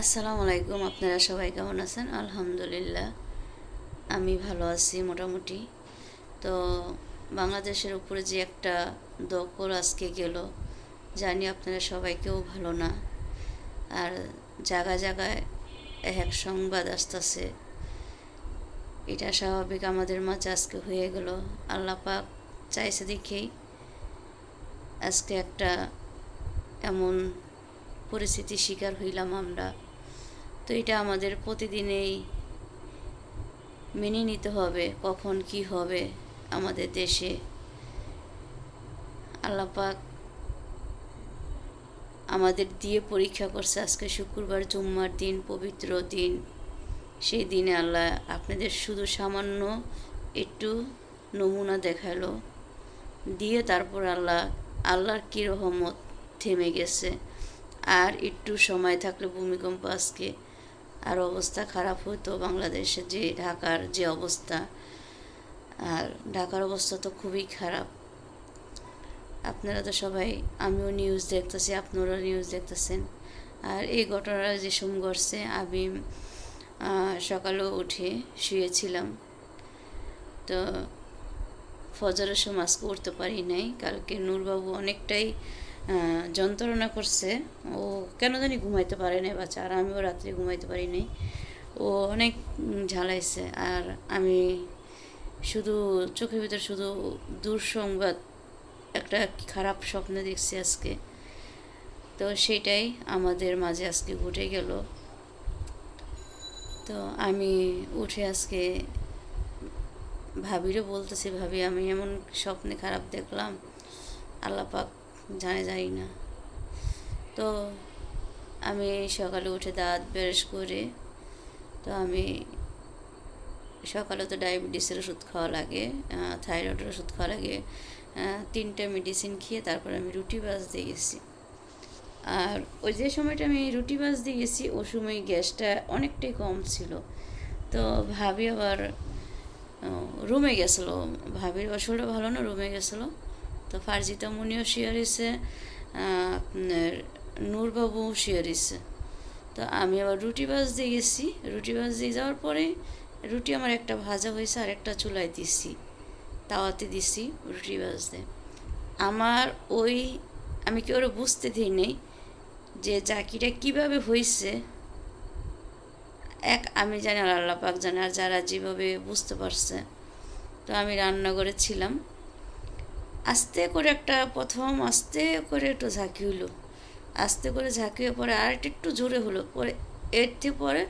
আসসালামু আলাইকুম, আপনারা সবাই কেমন আছেন? আলহামদুলিল্লাহ, আমি ভালো আছি মোটামুটি। তো বাংলাদেশের উপরে যে একটা দখল আজকে গেল, জানি আপনারা সবাই কেউ ভালো না। আর জায়গায় জায়গায় এক সংবাদ আসতেছে, এটা স্বাভাবিক আমাদের মাঝে আজকে হয়ে গেল। আল্লাহ পাক চাইছে দেখেই আজকে একটা এমন পরিস্থিতির শিকার হইলাম আমরা। তো এটা আমাদের প্রতিদিনেই মেনে নিতে হবে, কখন কি হবে আমাদের দেশে। আল্লাপাক আমাদের দিয়ে পরীক্ষা করছে আজকে শুক্রবার, জুম্মার দিন, পবিত্র দিন। সেই দিনে আল্লাহ আপনাদের শুধু সামান্য একটু নমুনা দেখাল, দিয়ে তারপর আল্লাহ, আল্লাহর কী রহমত থেমে গেছে। আর একটু সময় থাকলে ভূমিকম্প আজকে আর অবস্থা খারাপ হতো বাংলাদেশে যে ঢাকার যে অবস্থা। আর ঢাকার অবস্থা তো খুবই খারাপ। আপনারা তো সবাই, আমিও নিউজ দেখতেছি, আপনারাও নিউজ দেখতেছেন। আর এই ঘটনাটা যে সোম ঘটছে, আমি সকালেও উঠে শুয়েছিলাম। তো ফজরের সময় আজকে উঠতে পারি নাই, কালকে নূরবাবু অনেকটাই যন্ত্রণা করছে। ও কেন জানি ঘুমাইতে পারে নাই বাচ্চা, আর আমিও রাত্রে ঘুমাইতে পারি নাই। ও অনেক ঝালাইছে। আর আমি শুধু চোখের ভিতর শুধু দুঃসংবাদ, একটা খারাপ স্বপ্ন দেখছি আজকে। তো সেটাই আমাদের মাঝে আজকে ঘটে গেল। তো আমি উঠে আজকে ভাবিরও বলতেছি, ভাবি, আমি এমন স্বপ্নে খারাপ দেখলাম। আল্লাপাক জানে, জানি না। তো আমি সকালে উঠে দাঁত ব্রাশ করে, তো আমি সকালে তো ডায়াবেটিসের ওষুধ খাওয়া লাগে থাইরয়েডের ওষুধ খাওয়া লাগে তিনটা মেডিসিন খেয়ে তারপর আমি রুটি বাস দিয়ে গেছি। আর ওই যে সময়টা আমি রুটি বাস দিয়ে গেছি, ওই সময় গ্যাসটা অনেকটাই কম ছিল। তো ভাবি আবার রুমে গেছিল। ভাবির শরীরটা ভালো না রুমে গেছিল। তো ফারজিতা মুনিও শেয়ার হয়েছে আপনার নূরবাবু শেয়ার হয়েছে তো আমি আবার রুটি বাজ দিয়ে গেছি। রুটি বাজ দিয়ে যাওয়ার পরে রুটি আমার একটা ভাজা হয়েছে, আর একটা চুলায় দিছি, তাওয়াতে দিছি রুটি বাজতে আমার ওই, আমি কি ওরা বুঝতে দিই নেই যে জাকিটা কীভাবে হয়েছে এক, আমি জানি আর আল্লাহ পাক জানে, আর যারা যেভাবে বুঝতে পারছে। তো আমি রান্নাঘরে ছিলাম। আস্তে করে একটা প্রথম আস্তে করে একটু ঝাঁকি হলো। আস্তে করে ঝাঁকিয়ে পরে আর একটু জোরে হলো। পরে এর থেকে পরে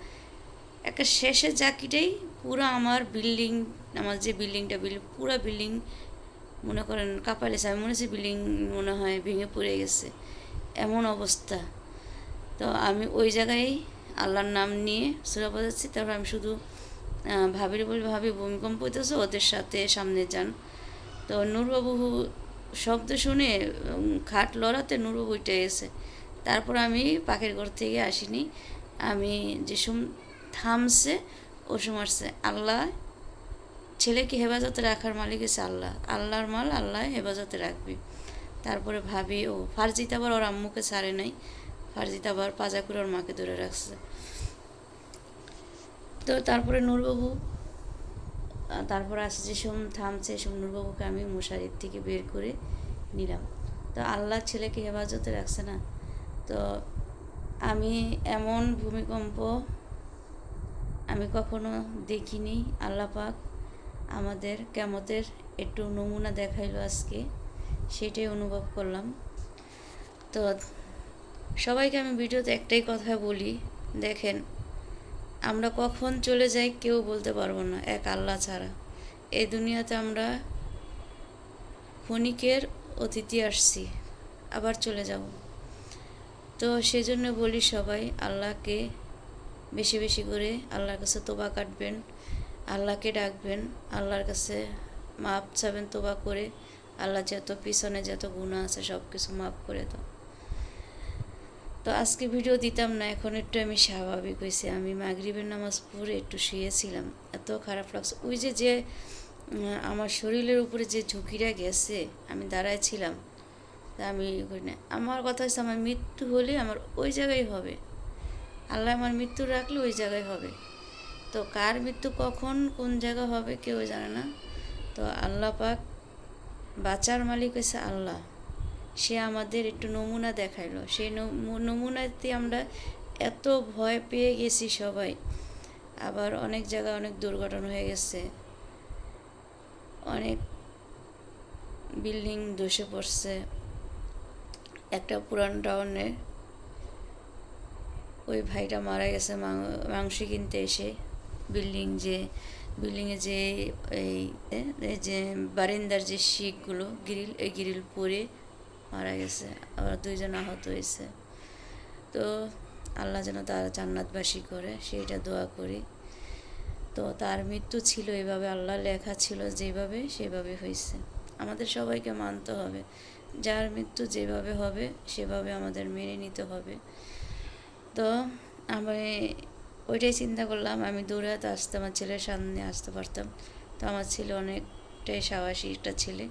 একটা শেষের ঝাঁকিটাই পুরো আমার বিল্ডিং, আমার যে বিল্ডিংটা বিল্ডিং পুরো বিল্ডিং মনে করেন কাপালেছে আমি মনে হচ্ছে বিল্ডিং মনে হয় ভেঙে পড়ে গেছে। এমন অবস্থা। তো আমি ওই জায়গায় আল্লাহর নাম নিয়ে সুরা যাচ্ছি তারপর আমি শুধু ভাবির বলি ভাবি, ভূমিকম্প হইতেছে, ওদের সাথে সামনে যান। তো নূরবাবু শব্দ শুনে খাট লড়াতে নূরবাবু উঠে গেছে তারপর আমি পাখির ঘর থেকে আসিনি। আমি যে সম থামছে ও আসছে, আল্লাহ, ছেলেকে হেফাজতে রাখার মালিক আছে আল্লাহ। আল্লাহর মাল আল্লাহ হেফাজতে রাখবি। তারপরে ভাবি, ও, ফারজিত আবার ওর আম্মুকে ছাড়ে নাই। ফারজিত আবার পাজা করে ওর মাকে ধরে রাখছে। তো তারপরে নূরবাবু তারপর আসে যে সোম থামছে সোম নূরবাবুকে আমি মশারির থেকে বের করে নিলাম। তো আল্লাহ ছেলেকে হেফাজতে রাখছে না। তো আমি এমন ভূমিকম্প আমি কখনো দেখিনি। আল্লাহ পাক আমাদের কেমতের একটু নমুনা দেখাইলো আজকে, সেটাই অনুভব করলাম। তো সবাইকে আমি ভিডিওতে একটাই কথা বলি, দেখেন আমরা কখন চলে যাই কেউ বলতে পারব না, এক আল্লাহ ছাড়া। এই দুনিয়াতে আমরা ক্ষণিকের অতিথি আসছি, আবার চলে যাব। তো সেজন্য বলি সবাই, আল্লাহকে বেশি বেশি করে আল্লাহর কাছে তোবা কাটবেন, আল্লাহকে ডাকবেন, আল্লাহর কাছে মাপ চাবেন তোবা করে, আল্লাহ যত পিছনে যত গুণা আছে সব কিছু মাফ করে দাও। তো আজকে ভিডিও দিতাম না, এখন একটু আমি স্বাভাবিক হয়েছি। আমি মাগরিবের নামাজ পড়ে একটু শুয়েছিলাম। এত খারাপ লাগছে। ওই যে যে আমার শরীরের উপরে যে ঝুঁকিটা গেছে, আমি দাঁড়ায় ছিলাম তা আমি করি না। আমার কথা হচ্ছে আমার মৃত্যু হলে আমার ওই জায়গায় হবে। আল্লাহ আমার মৃত্যু রাখলে ওই জায়গায় হবে। তো কার মৃত্যু কখন, কোন জায়গা হবে, কেউ জানে না। তো আল্লাহ পাক বাঁচার মালিক হয়েছে আল্লাহ। সে আমাদের একটু নমুনা দেখাইলো। সেই নমু- নমুনাতে আমরা এত ভয় পেয়ে গেছি সবাই। আবার অনেক জায়গায় অনেক দুর্ঘটনা হয়ে গেছে। অনেক বিল্ডিং ধসে পড়ছে। একটা পুরান টাউনে ওই ভাইটা মারা গেছে মাংস কিনতে এসে। বিল্ডিং যে বিল্ডিংয়ে যে এই যে বারিন্দার যে শিকগুলো, গ্রিল, এই গ্রিল পরে মারা গেছে, আবার দুইজন আহত হয়েছে। তো আল্লাহ যেন তার জান্নাতবাসী করে, সেইটা দোয়া করি। তো তার মৃত্যু ছিল এভাবে আল্লাহ লেখা ছিল যেভাবে, সেভাবে হয়েছে। আমাদের সবাইকে মানতে হবে। যার মৃত্যু যেভাবে হবে, সেভাবে আমাদের মেনে নিতে হবে। তো আমি ওইটাই চিন্তা করলাম, আমি দৌড়াতে আসতে, আমার ছেলের সামনে আসতে পারতাম। তো আমার ছেলে অনেকটাই সাহসী একটা ছেলে।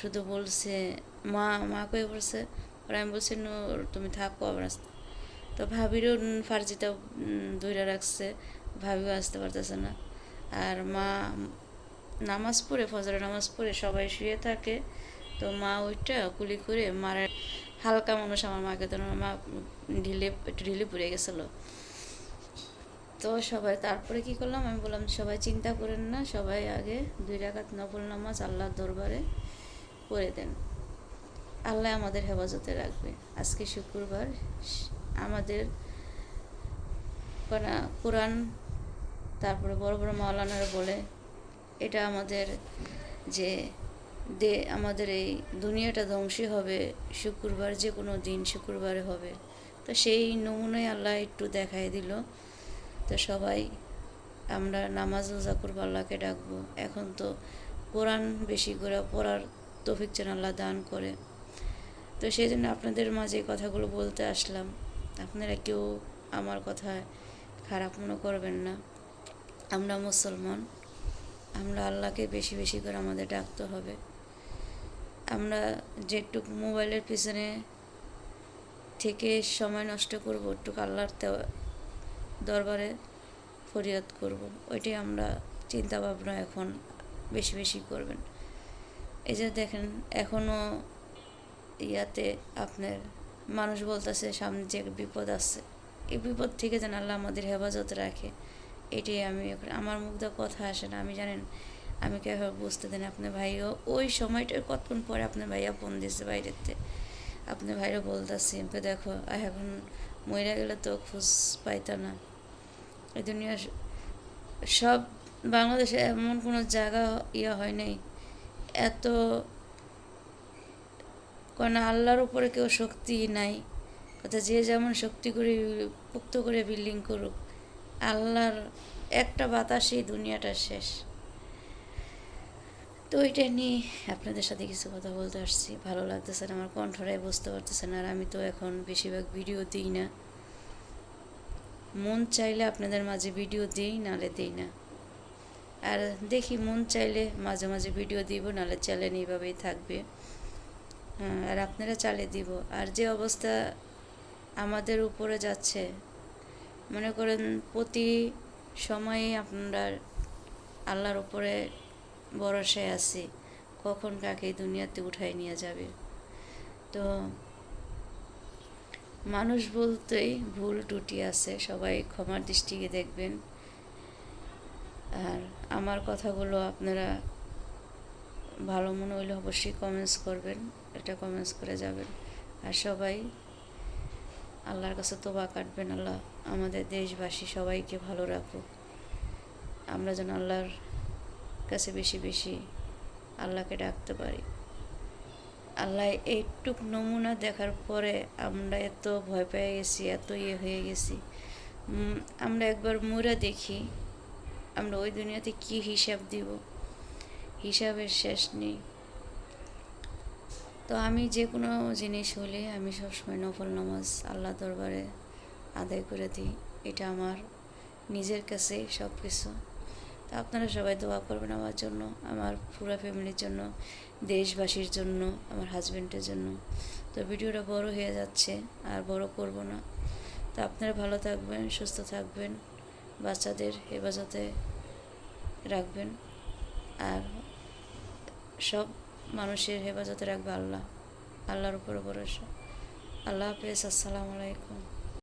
শুধু বলছে, মা মা কয়ে বলছে? ওরা আমি বলছি, নূর, তুমি থাকো আসতে তো ভাবিরও ফার্জিটা দৌড়া রাখছে। ভাবিও আসতে পারতেছে না। আর মা, নামাজ পড়ে, ফজরের নামাজ পড়ে সবাই শুয়ে থাকে। তো মা ওইটা কুলি করে মারা। হালকা মানুষ আমার মাকে তো মা ঢিলে, একটু ঢিলে পড়ে গেছিল। তো সবাই তারপরে কি করলাম? আমি বললাম, সবাই চিন্তা করেন না, সবাই আগে দুই রাকাত নফল নামাজ আল্লাহর দরবারে পড়ে দেন। আল্লাহ আমাদের হেফাজতে রাখবে। আজকে শুক্রবার, আমাদের কোরআ- কোরআন, তারপরে বড় বড় মাওলানারা বলে, এটা আমাদের যে দে, আমাদের এই দুনিয়াটা ধ্বংসী হবে, শুক্রবার যে কোনো দিন শুক্রবারে হবে। তো সেই নমুনায় আল্লাহ একটু দেখাই দিল। তো সবাই, আমরা নামাজ রোজা আল্লাহকে ডাকবো। এখন তো কোরআন বেশি করে পড়ার তৌফিক যেন আল্লাহ দান করে। তো সেই জন্য আপনাদের মাঝে কথাগুলো বলতে আসলাম। আপনারা কেউ আমার কথায় খারাপ মনে করবেন না। আমরা মুসলমান। আমরা আল্লাহকে বেশি বেশি করে আমাদের ডাকতে হবে। আমরা যেটুকু মোবাইলের পিছনে থেকে সময় নষ্ট করব একটুকু আল্লাহর দরবারে ফরিয়াদ করব। ওইটাই আমরা চিন্তা ভাবনা এখন বেশি বেশি করবেন। এই যে দেখেন এখনও ইয়াতে আপনার মানুষ বলতেছে সামনে যে বিপদ আছে, এই বিপদ থেকে যেন আল্লাহ আমাদের হেফাজত রাখে, এটাই আমি আমার মুখ দিয়ে কথা আসে না, আমি জানেন, আমি কেভাবে বুঝতে দেন আপনার ভাইও, ওই সময়টার কতক্ষণ পরে আপনার ভাইয়া ফোন দিয়েছে বাইরেতে, আপনার ভাইরা বলতেছে, এমকে দেখো এখন মহিলা গেলে তো খোঁজ পাইতা না, এই দুনিয়া সব বাংলাদেশে এমন কোনো জায়গা ইয়ে হয় নাই এত কারণ আল্লাহর উপরে কেউ শক্তি নাই। কথা যে যেমন শক্তি করে পুক্ত করে বিল্ডিং করুক, আল্লাহর একটা বাতাসেই দুনিয়াটা শেষ। তো ওইটা নিয়ে আপনাদের সাথে কিছু কথা বলতে আসছি। ভালো লাগতেছে না, আমার কণ্ঠটাই বুঝতে পারতেছে না, আর আমি তো এখন বেশিরভাগ ভিডিও দিই না। মন চাইলে আপনাদের মাঝে ভিডিও দিই নালে দিই না। আর দেখি মন চাইলে মাঝে মাঝে ভিডিও দিব নালে চ্যানেল এইভাবেই থাকবে। হ্যাঁ, আর আপনারা চালিয়ে দিব। আর যে অবস্থা আমাদের উপরে যাচ্ছে মনে করেন প্রতি সময়ে আপনারা আল্লাহর উপরে ভরসায় আছি কখন কাকে দুনিয়াতে উঠাই নিয়ে যাবে। তো মানুষ বলতেই ভুল টুটি আছে সবাই ক্ষমার দৃষ্টিকে দেখবেন। আর আমার কথাগুলো আপনারা ভালো মনে হইলে অবশ্যই কমেন্টস করবেন, এটা কমেন্টস করে যাবেন। আর সবাই আল্লাহর কাছে তোবা কাটবেন, আল্লাহ আমাদের দেশবাসী সবাইকে ভালো রাখুক। আমরা যেন আল্লাহর কাছে বেশি বেশি আল্লাহকে ডাকতে পারি। আল্লাহ এইটুক নমুনা দেখার পরে আমরা এত ভয় পেয়ে গেছি, এত ইয়ে হয়ে গেছি। আমরা একবার মুরা দেখি। আমরা ওই দুনিয়াতে কি হিসাব দিব? হিসাবের শেষ নেই। তো আমি যে কোনো জিনিস হলে আমি সবসময় নফল নামাজ আল্লাহ দরবারে আদায় করে দিই। এটা আমার নিজের কাছে সব কিছু তো আপনারা সবাই দোয়া করবেন আমার জন্য, আমার পুরো ফ্যামিলির জন্য, দেশবাসীর জন্য, আমার হাজব্যান্ডের জন্য। তো ভিডিওটা বড় হয়ে যাচ্ছে, আর বড় করব না। তো আপনারা ভালো থাকবেন, সুস্থ থাকবেন। বাচ্চাদের হেফাজতে রাখবেন। আর সব মানুষের হেফাজতে রাখবে আল্লাহ। আল্লাহর উপরে ভরসা। আল্লাহ হাফেজ, আসসালামু আলাইকুম।